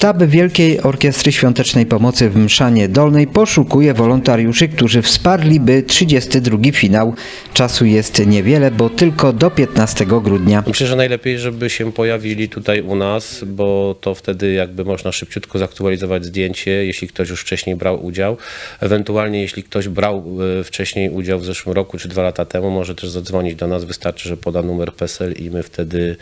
Sztab Wielkiej Orkiestry Świątecznej Pomocy w Mszanie Dolnej poszukuje wolontariuszy, którzy wsparliby 32 finał. Czasu jest niewiele, bo tylko do 15 grudnia. Myślę, że najlepiej, żeby się pojawili tutaj u nas, bo to wtedy jakby można szybciutko zaktualizować zdjęcie, jeśli ktoś już wcześniej brał udział. Ewentualnie jeśli ktoś brał e, wcześniej udział w zeszłym roku czy dwa lata temu, może też zadzwonić do nas. Wystarczy, że poda numer PESEL i my wtedy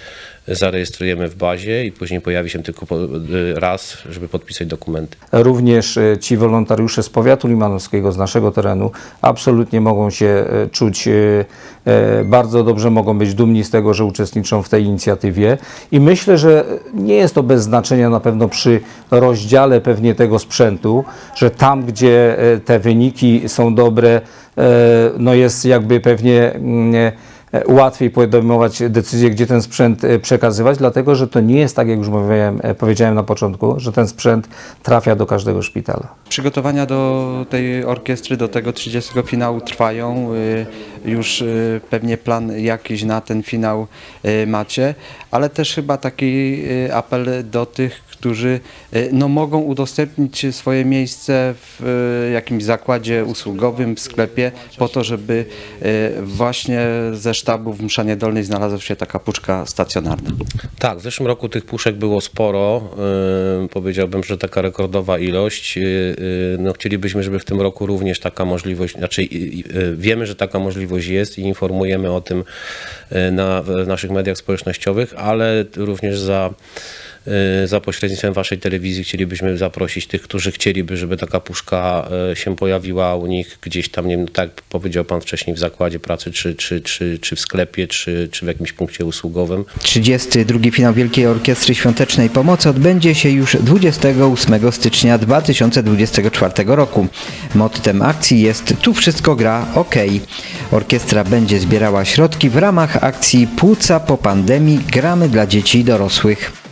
zarejestrujemy w bazie i później pojawi się tylko e, raz, żeby podpisać dokumenty. Również e, ci wolontariusze z powiatu limanowskiego, z naszego terenu, absolutnie mogą się e, czuć bardzo dobrze, mogą być dumni z tego, że uczestniczą w tej inicjatywie. I myślę, że nie jest to bez znaczenia na pewno przy rozdziale pewnie tego sprzętu, że tam, gdzie te wyniki są dobre, no jest jakby pewnie. E, łatwiej podejmować decyzję, gdzie ten sprzęt e, przekazywać, dlatego że to nie jest tak, jak już mówiłem, e, powiedziałem na początku, że ten sprzęt trafia do każdego szpitala. Przygotowania do tej orkiestry, do tego 30 finału trwają. Już y, pewnie plan jakiś na ten finał y, macie, ale też chyba taki y, apel do tych, którzy no, mogą udostępnić swoje miejsce w jakimś zakładzie usługowym, w sklepie, po to, żeby właśnie ze sztabu w Mszanie Dolnej znalazła się taka puszka stacjonarna. Tak, w zeszłym roku tych puszek było sporo. Powiedziałbym, że taka rekordowa ilość. No, chcielibyśmy, żeby w tym roku również taka możliwość, znaczy wiemy, że taka możliwość jest i informujemy o tym yy, na, w naszych mediach społecznościowych, ale również za za pośrednictwem waszej telewizji chcielibyśmy zaprosić tych, którzy chcieliby, żeby taka puszka yy, się pojawiła u nich gdzieś tam, nie wiem, tak jak powiedział pan wcześniej, w zakładzie pracy, czy, czy, czy, czy w sklepie, czy, czy w jakimś punkcie usługowym. 32 finał Wielkiej Orkiestry Świątecznej Pomocy odbędzie się już 28 stycznia 2024 roku. Mottem akcji jest Tu wszystko gra OK. Orkiestra będzie zbierała środki w ramach akcji Płuca po pandemii Gramy dla dzieci i dorosłych.